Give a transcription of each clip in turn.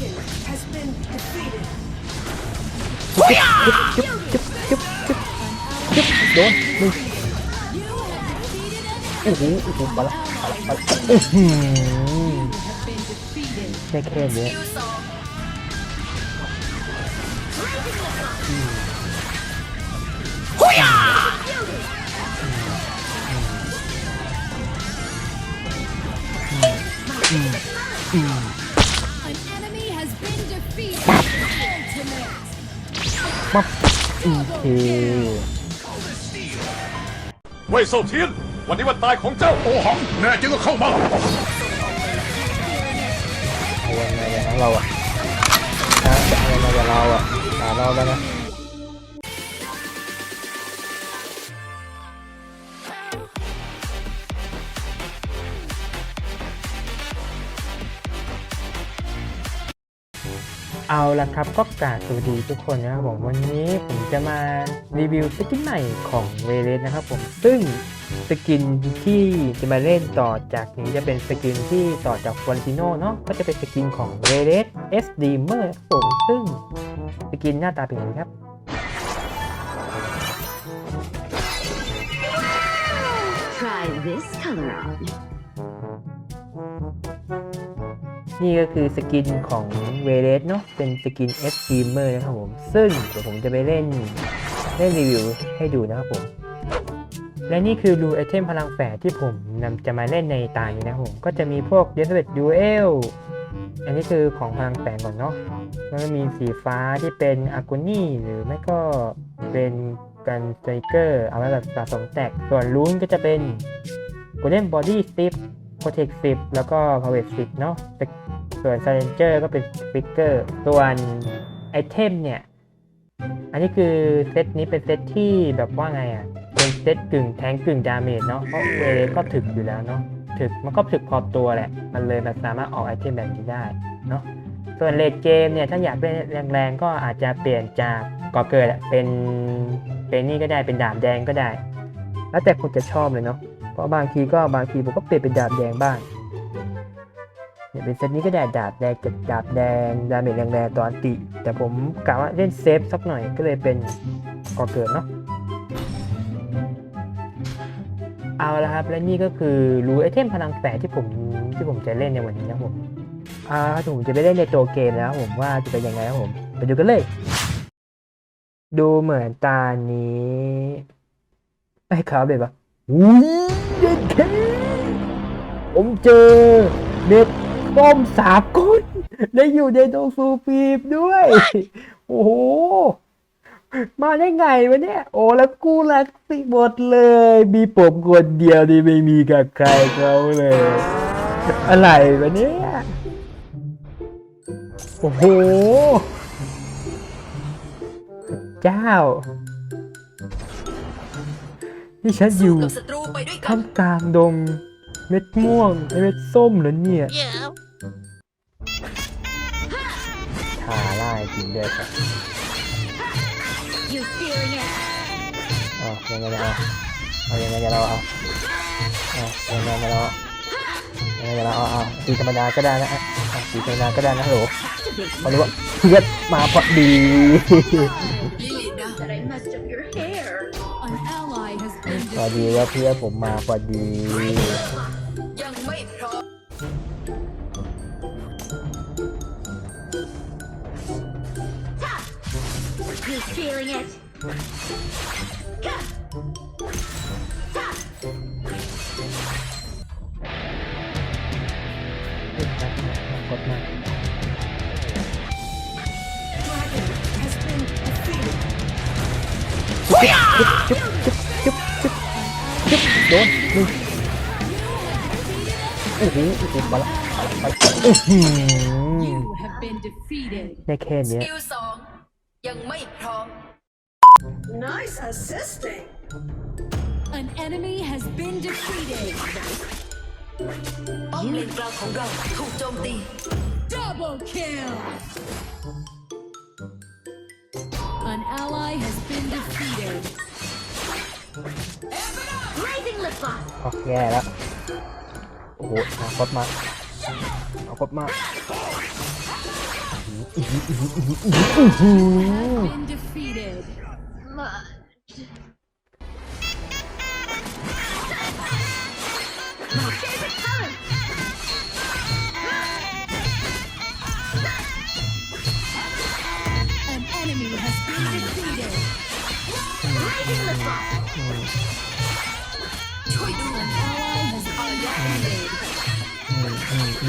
Dragon has been defeated. จุ๊บจุ๊บจุ๊บจุ๊บจุ๊บโดนหนึ่งโอ้โหโอ้โหมาละมาละมาละอื้อหือได้แค่เนี้ย An enemy ปั๊บโอเคเว่ยเซาเทียน วันนี้วันตายของเจ้าโอหัง แน่จริงก็เข้ามาเอายังไงอย่างนั้นเราอะนะจะเอายังไงกับเราอะตาเราแล้วนะ เอาละครับก็กราบสวัสดีทุกคนนะครับผมวันนี้ผมจะมารีวิวสกินใหม่ของเวเลสนะครับผมซึ่งสกินที่จะมาเล่นต่อจากนี้จะเป็นสกินที่ต่อจากฟอนติโนเนาะก็จะเป็นสกินของเวเลสเอสดีเมอร์ครับผมซึ่งสกินหน้าตาเป็นอย่างนี้ครับ Try this color on. นี่ก็คือสกินของเวเลสเนาะเป็นสกิน S Streamer นะครับผม ซึ่งเดี๋ยวผมจะไปเล่นเล่นรีวิวให้ดูนะครับผม และนี่คือรูไอเทมพลังแฝดที่ผมนำจะมาเล่นในตานี้นะครับผม ก็จะมีพวกเดสเ e ดดูเอลอันนี้คือของพลังแฝงก่อนเนาะแล้วก็มีสีฟ้าที่เป็นอากูนี่หรือไม่ก็เป็นกันไตรเกอร์เอาไว้แบบสะสมแตก ส่วนลุ้นก็จะเป็น Golden Body 10 Protect 10 แล้วก็ Power 10 เนาะส่วน Challenger ก็เป็นฟิกเกอร์ส่วนไอเทมเนี่ย อันนี้คือเซตนี้เป็นเซตที่แบบว่าไงอะ เป็นเซตกึ่งแทงกึ่งดาเมจเนาะ เพราะเวเลก็ถึกอยู่แล้วเนาะ ถึกมันก็ถึกพอตัวแหละ มันเลยแบบสามารถออกไอเทมแบบนี้ได้เนาะ ส่วนเลดเกมเนี่ย ถ้าอยากเล่นแรงๆ ก็อาจจะเปลี่ยนจากก่อเกิดอะเป็นเป็นนี่ก็ได้ เป็นดาบแดงก็ได้ แล้วแต่คนจะชอบเลยเนาะ เพราะบางทีก็บางทีผมก็เปลี่ยนเป็นดาบแดงบ้างเนี่ยเป็นเซตนี้ก็ได้ดาบแดงกับดาบแดงดาเมจแรงๆตอนติ แต่ผมกะว่าเล่นเซฟสักหน่อยก็เลยเป็นก่อเกิดเนาะเอาละครับ และนี่ก็คือรูไอเทมพลังแฝดที่ผมที่ผมจะเล่นในวันนี้นะผมอ่าผมจะไปเล่นในตัวเกมแล้วผมว่าจะเป็นยังไงครับผมไปดูกันเลย ดูเหมือนตานี้ไอ้ครับเลยปะ อุ้ยเด็ดแค่ผมเจอเม็ดส้อมสามก้นได้อยู่ในโดซูฟีบด้วย โอ้โห มาได้ไงวะเนี่ย โอ้แล้วกูรักสิหมดเลย มีผมคนเดียวที่ไม่มีกับใครเขาเลย อะไรวะเนี่ย โอ้โห เจ้า ที่ฉันอยู่กับศัตรูไปด้วยกันท่ามกลางดง เม็ดม่วงเม็ดส้มเหรอเนี่ยทาไล่จริงด้วยครับ You feeling it? เอายังไงจะเอาเอายังไงจะเราเอาเอายังไงจะเราเอายังไงจะเราเอาเอาตีธรรมดาก็ได้นะเอาตีธรรมดาก็ได้นะโหลพอดีว่าเพื่อนมาพอดีลิ อดีว่าเพื่อนผมมาพอดี ยังไม่พร้อม You feeling it? กดมา Dragon โดนหนึ่งโอ้โหโอ้โหมาละมาละมาละอื้อหือ You have been defeated. ได้แค่ ส เนี้ย กิลสองยังไม่พร้อม Nice assisting. An enemy has been defeated. ป้อมเลนกลางของเราถูกโจมตี Double kill. An ally has been defeated. Blazing โอเคแล้ว โอ้โหอาคตมากอาคตมากอืม โ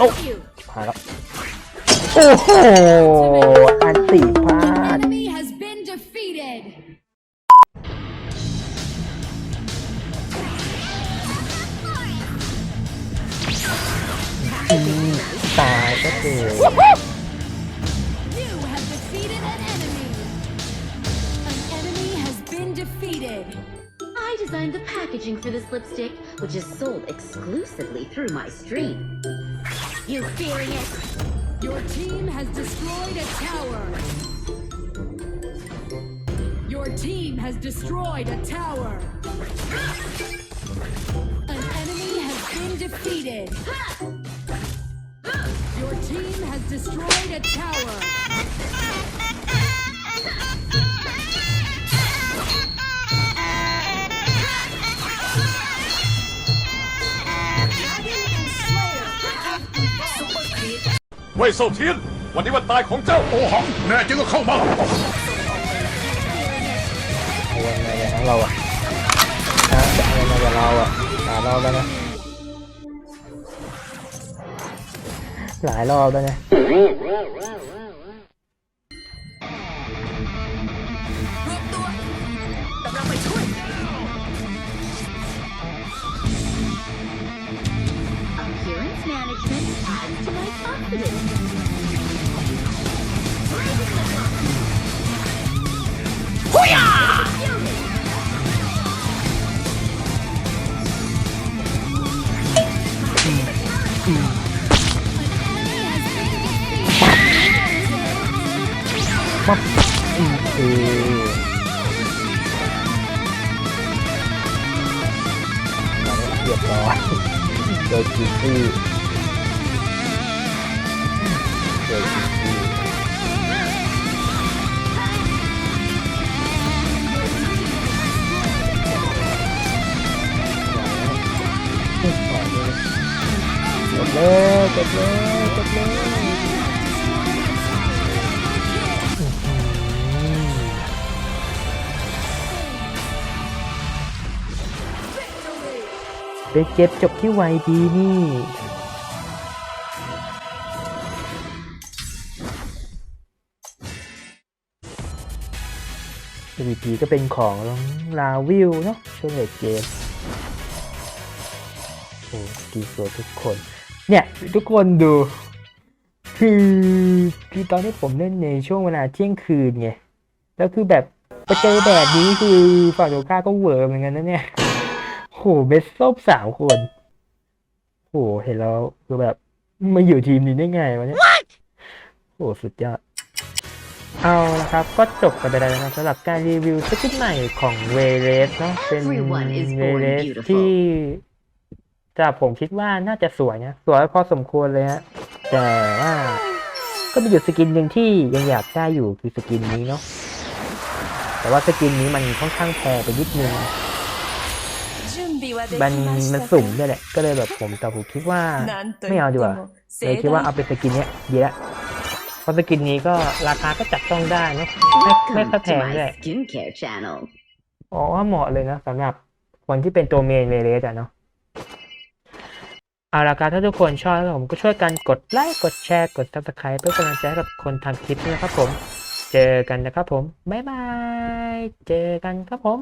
อ้ผ่านแล้วโอ้โห อันติ designed the packaging for this lipstick, which is sold exclusively through my stream. You feeling it? Your team has destroyed a tower. Your team has destroyed a tower. An enemy has been defeated. Your team has destroyed a tower. ว่ยเซาเทียน วันนี้วันตายของเจ้าโอหังแน่จริงก็เข้ามาเอายังไงอย่างเราอะฮะจะเอายังไงกับเราอะหลายรอบแล้วนะหลายรอบแล้วนะ ปั๊บเอเรียบร้อยเจอคิซี่เจอคิซี่จบเลยจบเลย ไปเก็บจบที่ไวดีนี่ MVP ก็เป็นของลาวิวเนาะช่วงเลดเกมโอ้ดีสวยทุกคน เนี่ย ทุกคนดู คือคือตอนที่ผมเล่นในช่วงเวลาเที่ยงคืนไง แล้วคือแบบไปเจอแบบนี้คือฝั่งโดก้าก็เวอร์เหมือนกันนะเนี่ย โหเบสส้มสามคนโหเห็นแล้วคือแบบมาอยู่ทีมนี้ได้ไงวะเนี่ยโหสุดยอด เอาละครับก็จบกันไปแล้วนะครับสำหรับการรีวิวสกินใหม่ของเวเรสเนาะเป็น Everyone is เว born เรส beautiful ที่แต่ผมคิดว่าน่าจะสวยนะสวยพอสมควรเลยฮะแต่ว่าก็มีอยู่สกินหนึ่งที่ยังอยากได้อยู่คือสกินนี้เนาะแต่ว่าสกินนี้มันค่อนข้างแพงไปนิดนึง มันมันสุ่มด้วยแหละ ก็เลยแบบผมแต่ผมคิดว่าไม่เอาดีกว่าเลยคิดว่าเอาเป็นสกินเนี้ยดีละเพราะสกินนี้ก็ราคาก็จับต้องได้เนอะไม่ไม่ค่อย Welcome แพ to งด้วย my skincare channel. อ๋อว่าเหมาะเลยนะสำหรับคนที่เป็นตัวเมนเวเลสอะเนาะเอาละครับถ้าทุกคนชอบแล้วผมก็ช่วยกันกดไลค์กดแชร์กด subscribe เพื่อกำลังใจให้กับคนทำคลิปด้วยนะครับผม เจอกันนะครับผม บ๊ายบาย เจอกันครับผม